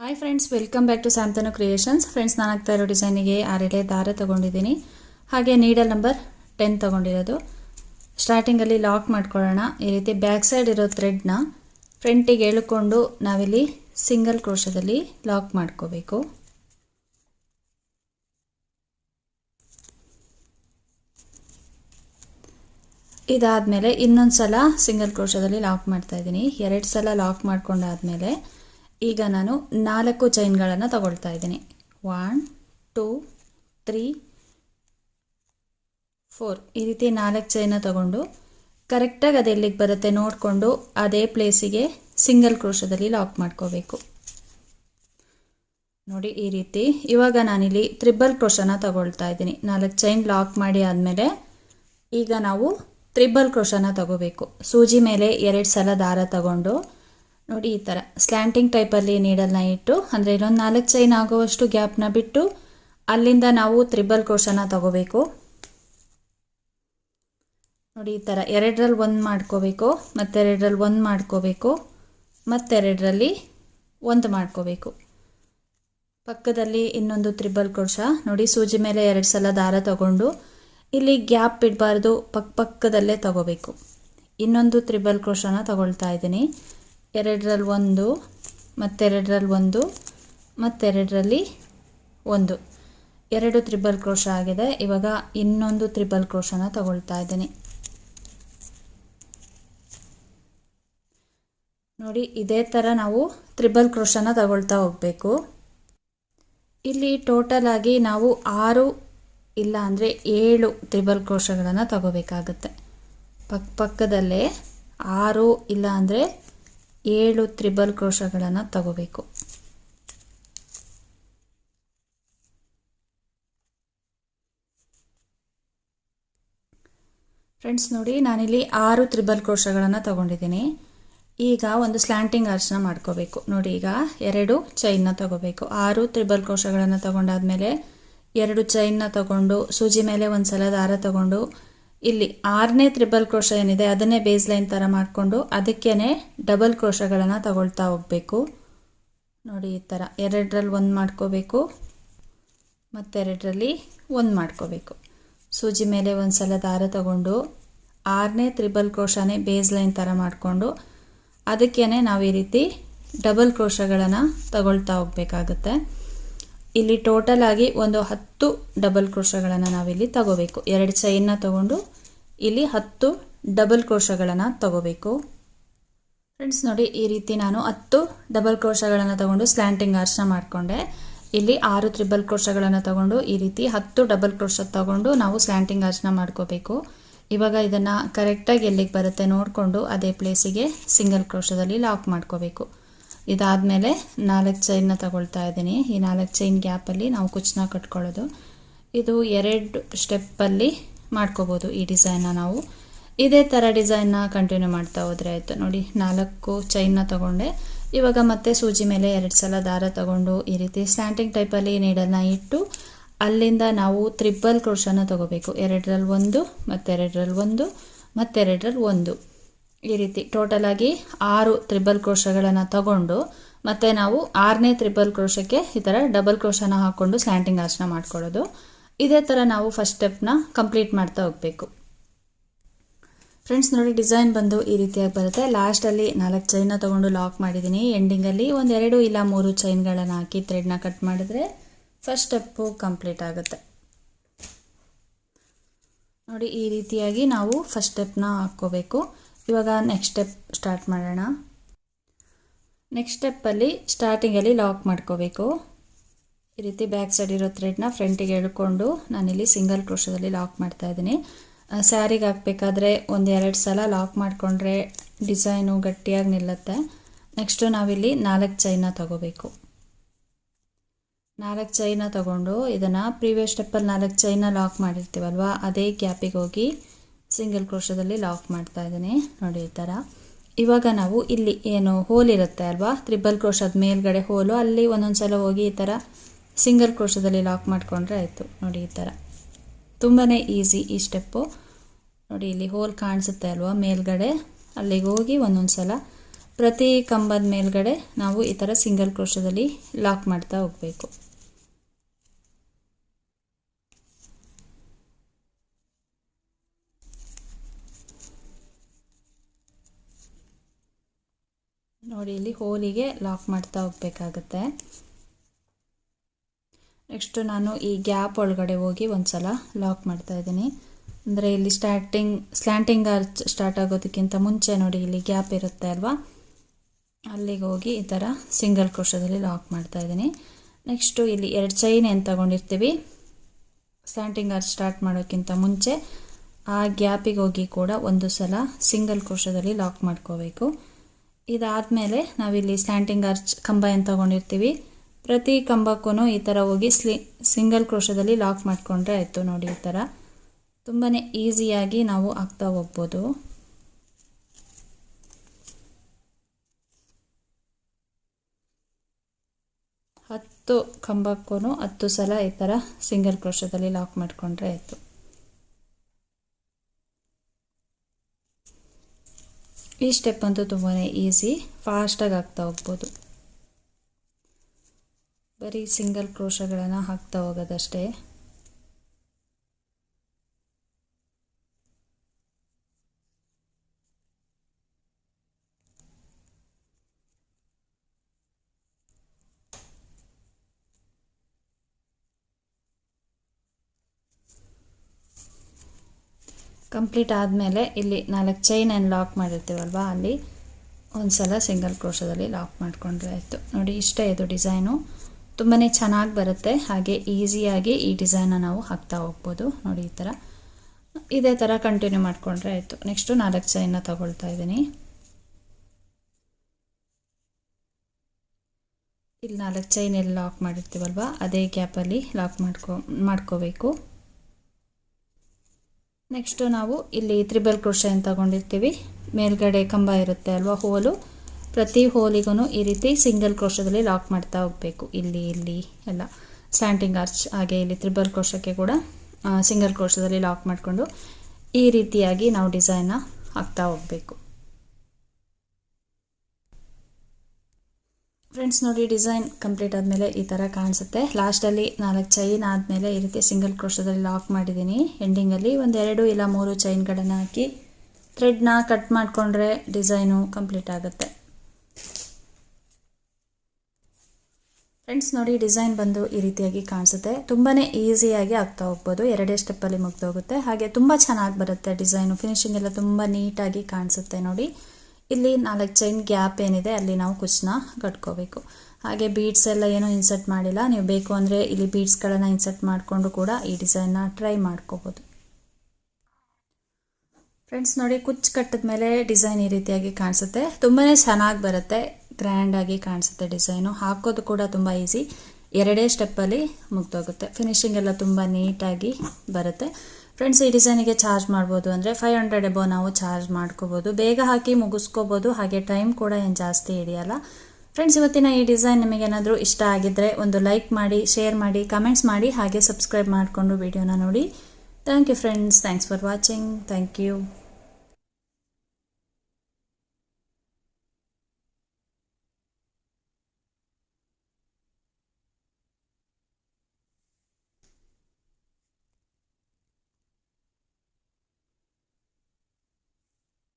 Hi friends welcome back to Samthanu creations friends ನಾನು ಆಗ್ತಾ ಇರೋ ಡಿಸೈನಿಗೆ ಆರೆಳೆ ದಾರ ತೊಗೊಂಡಿದ್ದೀನಿ. ಹಾಗೆ ನೀಡಲ್ ನಂಬರ್ ಟೆನ್ ತೊಗೊಂಡಿರೋದು. ಸ್ಟಾರ್ಟಿಂಗಲ್ಲಿ ಲಾಕ್ ಮಾಡ್ಕೊಳ್ಳೋಣ. ಈ ರೀತಿ ಬ್ಯಾಕ್ ಸೈಡ್ ಇರೋ ಥ್ರೆಡ್ನ ಫ್ರಂಟಿಗೆ ಎಳ್ಕೊಂಡು ನಾವಿಲ್ಲಿ ಸಿಂಗಲ್ ಕ್ರೋಶದಲ್ಲಿ ಲಾಕ್ ಮಾಡ್ಕೋಬೇಕು. ಇದಾದಮೇಲೆ ಇನ್ನೊಂದು ಸಲ ಸಿಂಗಲ್ ಕ್ರೋಶದಲ್ಲಿ ಲಾಕ್ ಮಾಡ್ತಾ ಇದ್ದೀನಿ. ಎರಡು ಸಲ ಲಾಕ್ ಮಾಡ್ಕೊಂಡಾದಮೇಲೆ ಈಗ ನಾನು ನಾಲ್ಕು ಚೈನ್ಗಳನ್ನು ತಗೊಳ್ತಾ ಇದ್ದೀನಿ. ಒನ್ ಟೂ ತ್ರೀ ಫೋರ್ ಈ ರೀತಿ ನಾಲ್ಕು ಚೈನ ತಗೊಂಡು ಕರೆಕ್ಟಾಗಿ ಅದು ಎಲ್ಲಿಗೆ ಬರುತ್ತೆ ನೋಡಿಕೊಂಡು ಅದೇ ಪ್ಲೇಸಿಗೆ ಸಿಂಗಲ್ ಕ್ರೋಶದಲ್ಲಿ ಲಾಕ್ ಮಾಡ್ಕೋಬೇಕು. ನೋಡಿ, ಈ ರೀತಿ ಇವಾಗ ನಾನಿಲ್ಲಿ ತ್ರಿಬಲ್ ಕ್ರೋಶನ ತಗೊಳ್ತಾ ಇದ್ದೀನಿ. ನಾಲ್ಕು ಚೈನ್ ಲಾಕ್ ಮಾಡಿ ಆದಮೇಲೆ ಈಗ ನಾವು ತ್ರಿಬಲ್ ಕ್ರೋಶನ ತಗೋಬೇಕು. ಸೂಜಿ ಮೇಲೆ ಎರಡು ಸಲ ದಾರ ತಗೊಂಡು ನೋಡಿ ಈ ಥರ ಸ್ಲ್ಯಾಂಟಿಂಗ್ ಟೈಪಲ್ಲಿ ನೀಡಲ್ನ ಇಟ್ಟು, ಅಂದರೆ ಇನ್ನೊಂದು ನಾಲ್ಕು ಚೈನ್ ಆಗುವಷ್ಟು ಗ್ಯಾಪ್ನ ಬಿಟ್ಟು ಅಲ್ಲಿಂದ ನಾವು ತ್ರಿಬಲ್ ಕ್ರೋಶನ ತಗೋಬೇಕು. ನೋಡಿ ಈ ಥರ ಎರಡರಲ್ಲಿ ಒಂದು ಮಾಡ್ಕೋಬೇಕು, ಮತ್ತೆರಡರಲ್ಲಿ ಒಂದು ಮಾಡ್ಕೋಬೇಕು, ಮತ್ತೆರಡರಲ್ಲಿ ಒಂದು ಮಾಡ್ಕೋಬೇಕು. ಪಕ್ಕದಲ್ಲಿ ಇನ್ನೊಂದು ತ್ರಿಬಲ್ ಕ್ರೋಶ ನೋಡಿ ಸೂಜಿ ಮೇಲೆ ಎರಡು ಸಲ ದಾರ ತಗೊಂಡು ಇಲ್ಲಿ ಗ್ಯಾಪ್ ಬಿಡಬಾರ್ದು ಪಕ್ಕ ಪಕ್ಕದಲ್ಲೇ ತಗೋಬೇಕು. ಇನ್ನೊಂದು ತ್ರಿಬಲ್ ಕ್ರೋಶನ ತಗೊಳ್ತಾ ಇದ್ದೀನಿ. ಎರಡರಲ್ಲಿ ಒಂದು, ಮತ್ತೆರಡರಲ್ಲಿ ಒಂದು ಮತ್ತೆರಡರಲ್ಲಿ ಒಂದು. ಎರಡು ತ್ರಿಬಲ್ ಕ್ರೋಶ ಆಗಿದೆ. ಇವಾಗ ಇನ್ನೊಂದು ತ್ರಿಬಲ್ ಕ್ರೋಶನ ತಗೊಳ್ತಾ ಇದ್ದೀನಿ. ನೋಡಿ, ಇದೇ ಥರ ನಾವು ತ್ರಿಬಲ್ ಕ್ರೋಶನ ತಗೊಳ್ತಾ ಹೋಗಬೇಕು. ಇಲ್ಲಿ ಟೋಟಲ್ ಆಗಿ ನಾವು ಆರು, ಇಲ್ಲ ಅಂದರೆ ಏಳು ತ್ರಿಬಲ್ ಕ್ರೋಶಗಳನ್ನು ತಗೋಬೇಕಾಗತ್ತೆ. ಪಕ್ಕ ಪಕ್ಕದಲ್ಲೇ ಆರು, ಇಲ್ಲ ಅಂದರೆ ಏಳು ತ್ರಿಬಲ್ ಕ್ರೋಶಗಳನ್ನು ತಗೋಬೇಕು. ಫ್ರೆಂಡ್ಸ್ ನೋಡಿ, ನಾನಿಲ್ಲಿ ಆರು ತ್ರಿಬಲ್ ಕ್ರೋಶಗಳನ್ನು ತಗೊಂಡಿದ್ದೀನಿ. ಈಗ ಒಂದು ಸ್ಲ್ಯಾಂಟಿಂಗ್ ಆರ್ಚ್ನ ಮಾಡ್ಕೋಬೇಕು. ನೋಡಿ, ಈಗ ಎರಡು ಚೈನ್ನ ತಗೋಬೇಕು. ಆರು ತ್ರಿಬಲ್ ಕ್ರೋಶಗಳನ್ನು ತಗೊಂಡಾದ್ಮೇಲೆ ಎರಡು ಚೈನ್ನ ತಗೊಂಡು, ಸೂಜಿ ಮೇಲೆ ಒಂದು ಸಲ ದಾರ ತಗೊಂಡು ಇಲ್ಲಿ ಆರನೇ ತ್ರಿಬಲ್ ಕ್ರೋಶ ಏನಿದೆ, ಅದನ್ನೇ ಬೇಸ್ ಲೈನ್ ಥರ ಮಾಡಿಕೊಂಡು ಅದಕ್ಕೇ ಡಬಲ್ ಕ್ರೋಶಗಳನ್ನು ತಗೊಳ್ತಾ ಹೋಗಬೇಕು. ನೋಡಿ, ಈ ಥರ ಎರಡರಲ್ಲಿ ಒಂದು ಮಾಡ್ಕೋಬೇಕು, ಮತ್ತೆರಡರಲ್ಲಿ ಒಂದು ಮಾಡ್ಕೋಬೇಕು. ಸೂಜಿ ಮೇಲೆ ಒಂದು ಸಲ ದಾರ ತಗೊಂಡು ಆರನೇ ತ್ರಿಬಲ್ ಕ್ರೋಶನೇ ಬೇಸ್ ಲೈನ್ ಥರ ಮಾಡಿಕೊಂಡು ಅದಕ್ಕೇ ನಾವು ಈ ರೀತಿ ಡಬಲ್ ಕ್ರೋಶಗಳನ್ನು ತಗೊಳ್ತಾ ಹೋಗಬೇಕಾಗುತ್ತೆ. ಇಲ್ಲಿ ಟೋಟಲ್ ಆಗಿ ಒಂದು ಹತ್ತು ಡಬಲ್ ಕ್ರೋಶಗಳನ್ನು ನಾವಿಲ್ಲಿ ತಗೋಬೇಕು. ಎರಡು ಚೈನ್ನ ತಗೊಂಡು ಇಲ್ಲಿ ಹತ್ತು ಡಬಲ್ ಕ್ರೋಶಗಳನ್ನು ತಗೋಬೇಕು. ಫ್ರೆಂಡ್ಸ್ ನೋಡಿ ಈ ರೀತಿ ನಾನು ಹತ್ತು ಡಬಲ್ ಕ್ರೋಶಗಳನ್ನು ತಗೊಂಡು ಸ್ಲ್ಯಾಂಟಿಂಗ್ ಆರ್ಚ್ನ ಮಾಡಿಕೊಂಡೆ. ಇಲ್ಲಿ ಆರು ತ್ರಿಬಲ್ ಕ್ರೋಶಗಳನ್ನು ತಗೊಂಡು ಈ ರೀತಿ ಹತ್ತು ಡಬಲ್ ಕ್ರೋಶ ತಗೊಂಡು ನಾವು ಸ್ಲ್ಯಾಂಟಿಂಗ್ ಆರ್ಚ್ನ ಮಾಡ್ಕೋಬೇಕು. ಇವಾಗ ಇದನ್ನು ಕರೆಕ್ಟಾಗಿ ಎಲ್ಲಿಗೆ ಬರುತ್ತೆ ನೋಡಿಕೊಂಡು ಅದೇ ಪ್ಲೇಸಿಗೆ ಸಿಂಗಲ್ ಕ್ರೋಶದಲ್ಲಿ ಲಾಕ್ ಮಾಡ್ಕೋಬೇಕು. ಇದಾದಮೇಲೆ ನಾಲ್ಕು ಚೈನ್ನ ತಗೊಳ್ತಾ ಇದ್ದೀನಿ. ಈ ನಾಲ್ಕು ಚೈನ್ ಗ್ಯಾಪಲ್ಲಿ ನಾವು ಕುಚ್ಚನ್ನ ಕಟ್ಕೊಳ್ಳೋದು. ಇದು ಎರಡು ಸ್ಟೆಪ್ಪಲ್ಲಿ ಮಾಡ್ಕೋಬೋದು ಈ ಡಿಸೈನ್ನ ನಾವು. ಇದೇ ಥರ ಡಿಸೈನ್ನ ಕಂಟಿನ್ಯೂ ಮಾಡ್ತಾ ಹೋದರೆ ಆಯಿತು. ನೋಡಿ, ನಾಲ್ಕು ಚೈನ್ನ ತಗೊಂಡೆ. ಇವಾಗ ಮತ್ತೆ ಸೂಜಿ ಮೇಲೆ ಎರಡು ಸಲ ದಾರ ತಗೊಂಡು ಈ ರೀತಿ ಸ್ಟ್ಯಾಂಟಿಂಗ್ ಟೈಪಲ್ಲಿ ನೀಡಲ್ನ ಇಟ್ಟು ಅಲ್ಲಿಂದ ನಾವು ತ್ರಿಬಲ್ ಕ್ರೋಶನ ತಗೋಬೇಕು. ಎರಡರಲ್ಲಿ ಒಂದು, ಮತ್ತೆರಡರಲ್ಲಿ ಒಂದು ಮತ್ತೆರಡರಲ್ಲಿ ಒಂದು. ಈ ರೀತಿ ಟೋಟಲ್ ಆಗಿ ಆರು ತ್ರಿಬಲ್ ಕ್ರೋಶಗಳನ್ನು ತಗೊಂಡು, ಮತ್ತೆ ನಾವು ಆರನೇ ತ್ರಿಬಲ್ ಕ್ರೋಶಕ್ಕೆ ಈ ಥರ ಡಬಲ್ ಕ್ರೋಶನ ಹಾಕ್ಕೊಂಡು ಸ್ಲ್ಯಾಂಟಿಂಗ್ ಆಸನ ಮಾಡ್ಕೊಳ್ಳೋದು ಇದೇ ಥರ ನಾವು ಫಸ್ಟ್ ಸ್ಟೆಪ್ನ ಕಂಪ್ಲೀಟ್ ಮಾಡ್ತಾ ಹೋಗಬೇಕು. ಫ್ರೆಂಡ್ಸ್ ನೋಡಿ ಡಿಸೈನ್ ಬಂದು ಈ ರೀತಿಯಾಗಿ ಬರುತ್ತೆ. ಲಾಸ್ಟಲ್ಲಿ ನಾಲ್ಕು ಚೈನ್ನ ತೊಗೊಂಡು ಲಾಕ್ ಮಾಡಿದ್ದೀನಿ. ಎಂಡಿಂಗಲ್ಲಿ ಒಂದೆರಡು ಇಲ್ಲ ಮೂರು ಚೈನ್ಗಳನ್ನು ಹಾಕಿ ಥ್ರೆಡ್ನ ಕಟ್ ಮಾಡಿದ್ರೆ ಫಸ್ಟ್ ಸ್ಟೆಪ್ಪು ಕಂಪ್ಲೀಟ್ ಆಗುತ್ತೆ. ನೋಡಿ, ಈ ರೀತಿಯಾಗಿ ನಾವು ಫಸ್ಟ್ ಸ್ಟೆಪ್ನ ಹಾಕ್ಕೋಬೇಕು. ಇವಾಗ ನೆಕ್ಸ್ಟ್ ಸ್ಟೆಪ್ ಸ್ಟಾರ್ಟ್ ಮಾಡೋಣ. ನೆಕ್ಸ್ಟ್ ಸ್ಟೆಪ್ಪಲ್ಲಿ ಸ್ಟಾರ್ಟಿಂಗಲ್ಲಿ ಲಾಕ್ ಮಾಡ್ಕೋಬೇಕು. ಈ ರೀತಿ ಬ್ಯಾಕ್ ಸೈಡ್ ಇರೋ ಥ್ರೆಡ್ನ ಫ್ರಂಟಿಗೆ ಎಳ್ಕೊಂಡು ನಾನಿಲ್ಲಿ ಸಿಂಗಲ್ ಕ್ರೋಶದಲ್ಲಿ ಲಾಕ್ ಮಾಡ್ತಾ ಇದ್ದೀನಿ. ಸ್ಯಾರಿಗೆ ಹಾಕಬೇಕಾದ್ರೆ ಒಂದೆರಡು ಸಲ ಲಾಕ್ ಮಾಡಿಕೊಂಡ್ರೆ ಡಿಸೈನು ಗಟ್ಟಿಯಾಗಿ ನಿಲ್ಲುತ್ತೆ. ನೆಕ್ಸ್ಟು ನಾವಿಲ್ಲಿ ನಾಲ್ಕು ಚೈನ ತಗೋಬೇಕು. ನಾಲ್ಕು ಚೈನ ತಗೊಂಡು ಇದನ್ನು ಪ್ರೀವಿಯಸ್ ಸ್ಟೆಪ್ಪಲ್ಲಿ ನಾಲ್ಕು ಚೈನ ಲಾಕ್ ಮಾಡಿರ್ತೀವಲ್ವ, ಅದೇ ಗ್ಯಾಪಿಗೆ ಹೋಗಿ ಸಿಂಗಲ್ ಕ್ರೋಶದಲ್ಲಿ ಲಾಕ್ ಮಾಡ್ತಾ ಇದ್ದೀನಿ. ನೋಡಿ ಈ ಥರ ಇವಾಗ ನಾವು ಇಲ್ಲಿ ಏನು ಹೋಲ್ ಇರುತ್ತೆ ಅಲ್ವಾ? ತ್ರಿಬಲ್ ಕ್ರೋಶದ ಮೇಲ್ಗಡೆ ಹೋಲು, ಅಲ್ಲಿ ಒಂದೊಂದು ಸಲ ಹೋಗಿ ಈ ಥರ ಸಿಂಗಲ್ ಕ್ರೋಶದಲ್ಲಿ ಲಾಕ್ ಮಾಡಿಕೊಂಡ್ರೆ ಆಯಿತು. ನೋಡಿ ಈ ಥರ ತುಂಬಾ ಈಸಿ ಈ ಸ್ಟೆಪ್ಪು ನೋಡಿ ಇಲ್ಲಿ ಹೋಲ್ ಕಾಣಿಸುತ್ತೆ ಅಲ್ವಾ ಮೇಲ್ಗಡೆ? ಅಲ್ಲಿಗೆ ಹೋಗಿ ಒಂದೊಂದು ಸಲ ಪ್ರತಿ ಕಂಬದ ಮೇಲ್ಗಡೆ ನಾವು ಈ ಥರ ಸಿಂಗಲ್ ಕ್ರೋಶದಲ್ಲಿ ಲಾಕ್ ಮಾಡ್ತಾ ಹೋಗಬೇಕು. ನೋಡಿ, ಇಲ್ಲಿ ಹೋಲಿಗೆ ಲಾಕ್ ಮಾಡ್ತಾ ಹೋಗ್ಬೇಕಾಗತ್ತೆ. ನೆಕ್ಸ್ಟು ನಾನು ಈ ಗ್ಯಾಪ್ ಒಳಗಡೆ ಹೋಗಿ ಒಂದ್ಸಲ ಲಾಕ್ ಮಾಡ್ತಾ ಇದ್ದೀನಿ. ಅಂದರೆ ಇಲ್ಲಿ ಸ್ಟಾರ್ಟಿಂಗ್ ಸ್ಲ್ಯಾಂಟಿಂಗ್ ಆರ್ಚ್ ಸ್ಟಾರ್ಟ್ ಆಗೋದಕ್ಕಿಂತ ಮುಂಚೆ ನೋಡಿ, ಇಲ್ಲಿ ಗ್ಯಾಪ್ ಇರುತ್ತೆ ಅಲ್ವಾ? ಅಲ್ಲಿಗೆ ಹೋಗಿ ಈ ಥರ ಸಿಂಗಲ್ ಕ್ರೋಶದಲ್ಲಿ ಲಾಕ್ ಮಾಡ್ತಾ ಇದ್ದೀನಿ. ನೆಕ್ಸ್ಟು ಇಲ್ಲಿ ಎರಡು ಚೈನ್ ಏನು ತಗೊಂಡಿರ್ತೀವಿ? ಸ್ಲ್ಯಾಂಟಿಂಗ್ ಆರ್ಚ್ ಸ್ಟಾರ್ಟ್ ಮಾಡೋಕ್ಕಿಂತ ಮುಂಚೆ ಆ ಗ್ಯಾಪಿಗೆ ಹೋಗಿ ಕೂಡ ಒಂದು ಸಲ ಸಿಂಗಲ್ ಕ್ರೋಶದಲ್ಲಿ ಲಾಕ್ ಮಾಡ್ಕೋಬೇಕು. ಇದಾದಮೇಲೆ ನಾವಿಲ್ಲಿ ಸ್ಟ್ಯಾಂಟಿಂಗ್ ಆರ್ಚ್ ಕಂಬ ಏನು ತಗೊಂಡಿರ್ತೀವಿ. ಪ್ರತಿ ಕಂಬಕ್ಕೂ ಈ ಥರ ಹೋಗಿ ಸ್ಲಿ, ಸಿಂಗಲ್ ಕ್ರೋಶದಲ್ಲಿ ಲಾಕ್ ಮಾಡಿಕೊಂಡ್ರೆ ಆಯಿತು ನೋಡಿ ಈ ಥರ ತುಂಬಾ ಈಸಿಯಾಗಿ ನಾವು ಆಗ್ತಾ ಹೋಗ್ಬೋದು. ಹತ್ತು ಕಂಬಕ್ಕೂ ಹತ್ತು ಸಲ ಈ ಥರ ಸಿಂಗಲ್ ಕ್ರೋಶದಲ್ಲಿ ಲಾಕ್ ಮಾಡಿಕೊಂಡ್ರೆ ಆಯಿತು. ಈ ಸ್ಟೆಪ್ ಅಂತೂ ತುಂಬಾ ಈಸಿ ಫಾಸ್ಟಾಗಿ ಹಾಕ್ತಾ ಹೋಗ್ಬೋದು. ಬರೀ ಸಿಂಗಲ್ ಕ್ರೋಶಗಳನ್ನು ಹಾಕ್ತಾ ಹೋಗೋದಷ್ಟೇ. ಕಂಪ್ಲೀಟ್ ಆದಮೇಲೆ ಇಲ್ಲಿ ನಾಲ್ಕು ಚೈನ್ ಏನು ಲಾಕ್ ಮಾಡಿರ್ತೀವಲ್ವ ಅಲ್ಲಿ? ಒಂದು ಸಲ ಸಿಂಗಲ್ ಕ್ರೋಶದಲ್ಲಿ ಲಾಕ್ ಮಾಡಿಕೊಂಡ್ರೆ ಆಯಿತು. ನೋಡಿ, ಇಷ್ಟೇ ಇದು ಡಿಸೈನು ತುಂಬಾ ಚೆನ್ನಾಗಿ ಬರುತ್ತೆ. ಹಾಗೆ ಈಸಿಯಾಗಿ ಈ ಡಿಸೈನ್ನ ನಾವು ಹಾಕ್ತಾ ಹೋಗ್ಬೋದು. ನೋಡಿ, ಈ ಥರ ಇದೇ ಥರ ಕಂಟಿನ್ಯೂ ಮಾಡಿಕೊಂಡ್ರೆ ಆಯಿತು. ನೆಕ್ಸ್ಟು ನಾಲ್ಕು ಚೈನ್ನ ತಗೊಳ್ತಾ ಇದ್ದೀನಿ. ಇಲ್ಲಿ ನಾಲ್ಕು ಚೈನ್ ಎಲ್ಲಿ ಲಾಕ್ ಮಾಡಿರ್ತೀವಲ್ವ? ಅದೇ ಗ್ಯಾಪಲ್ಲಿ ಲಾಕ್ ಮಾಡ್ಕೊ ಮಾಡ್ಕೋಬೇಕು. ನೆಕ್ಸ್ಟು ನಾವು ಇಲ್ಲಿ ತ್ರಿಬಲ್ ಕ್ರೋಶ ಅಂತ ತಗೊಂಡಿರ್ತೀವಿ. ಮೇಲ್ಗಡೆ ಕಂಬ ಇರುತ್ತೆ ಅಲ್ವಾ, ಹೋಲು? ಪ್ರತಿ ಹೋಲಿಗೂ ಈ ರೀತಿ ಸಿಂಗಲ್ ಕ್ರೋಶದಲ್ಲಿ ಲಾಕ್ ಮಾಡ್ತಾ ಹೋಗಬೇಕು. ಇಲ್ಲಿ ಇಲ್ಲಿ ಎಲ್ಲ. ಸ್ಯಾಂಟಿಂಗ್ ಆರ್ಚ್ ಹಾಗೆ ಇಲ್ಲಿ ತ್ರಿಬಲ್ ಕ್ರೋಶಕ್ಕೆ ಕೂಡ ಸಿಂಗಲ್ ಕ್ರೋಶದಲ್ಲಿ ಲಾಕ್ ಮಾಡಿಕೊಂಡು ಈ ರೀತಿಯಾಗಿ ನಾವು ಡಿಸೈನ್ನ ಹಾಕ್ತಾ ಹೋಗಬೇಕು. ಫ್ರೆಂಡ್ಸ್ ನೋಡಿ ಡಿಸೈನ್ ಕಂಪ್ಲೀಟ್ ಆದಮೇಲೆ ಈ ಥರ ಕಾಣಿಸುತ್ತೆ. ಲಾಸ್ಟಲ್ಲಿ ನಾಲ್ಕು ಚೈನ್ ಆದಮೇಲೆ ಈ ರೀತಿ ಸಿಂಗಲ್ ಕ್ರೋಶದಲ್ಲಿ ಲಾಕ್ ಮಾಡಿದ್ದೀನಿ. ಎಂಡಿಂಗಲ್ಲಿ ಒಂದೆರಡು ಇಲ್ಲ ಮೂರು ಚೈನ್ಗಳನ್ನು ಹಾಕಿ ಥ್ರೆಡ್ನ ಕಟ್ ಮಾಡಿಕೊಂಡ್ರೆ ಡಿಸೈನು ಕಂಪ್ಲೀಟ್ ಆಗುತ್ತೆ. ಫ್ರೆಂಡ್ಸ್ ನೋಡಿ ಡಿಸೈನ್ ಬಂದು ಈ ರೀತಿಯಾಗಿ ಕಾಣಿಸುತ್ತೆ. ತುಂಬಾ ಈಸಿಯಾಗಿ ಆಗ್ತಾ ಹೋಗ್ಬೋದು. ಎರಡೇ ಸ್ಟೆಪ್ಪಲ್ಲಿ ಮುಗ್ದೋಗುತ್ತೆ. ಹಾಗೆ ತುಂಬ ಚೆನ್ನಾಗಿ ಬರುತ್ತೆ ಡಿಸೈನು ಫಿನಿಶಿಂಗ್ ಎಲ್ಲ ತುಂಬ ನೀಟಾಗಿ ಕಾಣಿಸುತ್ತೆ ನೋಡಿ. ಇಲ್ಲಿ ನಾಲ್ಕು ಚೈನ್ ಗ್ಯಾಪ್ ಏನಿದೆ, ಅಲ್ಲಿ ನಾವು ಕುಚ್ಚನ್ನ ಕಟ್ಕೋಬೇಕು. ಹಾಗೆ ಬೀಡ್ಸ್ ಎಲ್ಲ ಏನು ಇನ್ಸರ್ಟ್ ಮಾಡಿಲ್ಲ. ನೀವು ಬೇಕು ಅಂದರೆ ಇಲ್ಲಿ ಬೀಡ್ಸ್ಗಳನ್ನು ಇನ್ಸರ್ಟ್ ಮಾಡಿಕೊಂಡು ಕೂಡ ಈ ಡಿಸೈನ್ನ ಟ್ರೈ ಮಾಡ್ಕೋಬೋದು. ಫ್ರೆಂಡ್ಸ್ ನೋಡಿ ಕುಚ್ಚು ಕಟ್ಟಿದ ಮೇಲೆ ಡಿಸೈನ್ ಈ ರೀತಿಯಾಗಿ ಕಾಣಿಸುತ್ತೆ. ತುಂಬಾ ಚೆನ್ನಾಗಿ ಬರುತ್ತೆ. ಗ್ರ್ಯಾಂಡಾಗಿ ಕಾಣಿಸುತ್ತೆ ಡಿಸೈನು ಹಾಕೋದು ಕೂಡ ತುಂಬ ಈಸಿ ಎರಡೇ ಸ್ಟೆಪ್ಪಲ್ಲಿ ಮುಗ್ದೋಗುತ್ತೆ. ಫಿನಿಶಿಂಗ್ ಎಲ್ಲ ತುಂಬ ನೀಟಾಗಿ ಬರುತ್ತೆ. ಫ್ರೆಂಡ್ಸ್ ಈ ಡಿಸೈನಿಗೆ ಚಾರ್ಜ್ ಮಾಡ್ಬೋದು ಅಂದರೆ ಫೈವ್ ಹಂಡ್ರೆಡ್ ಎಬೋ ನಾವು ಚಾರ್ಜ್ ಮಾಡ್ಕೋಬೋದು. ಬೇಗ ಹಾಕಿ ಮುಗಿಸ್ಕೋಬೋದು. ಹಾಗೆ ಟೈಮ್ ಕೂಡ ಏನು ಜಾಸ್ತಿ ಹಿಡಿಯಲ್ಲ. ಫ್ರೆಂಡ್ಸ್ ಇವತ್ತಿನ ಈ ಡಿಸೈನ್ ನಿಮಗೇನಾದರೂ ಇಷ್ಟ ಆಗಿದ್ದರೆ ಒಂದು ಲೈಕ್ ಮಾಡಿ ಶೇರ್ ಮಾಡಿ ಕಮೆಂಟ್ಸ್ ಮಾಡಿ, ಹಾಗೆ ಸಬ್ಸ್ಕ್ರೈಬ್ ಮಾಡಿಕೊಂಡು ವಿಡಿಯೋನ ನೋಡಿ. Thank you friends thanks for watching thank you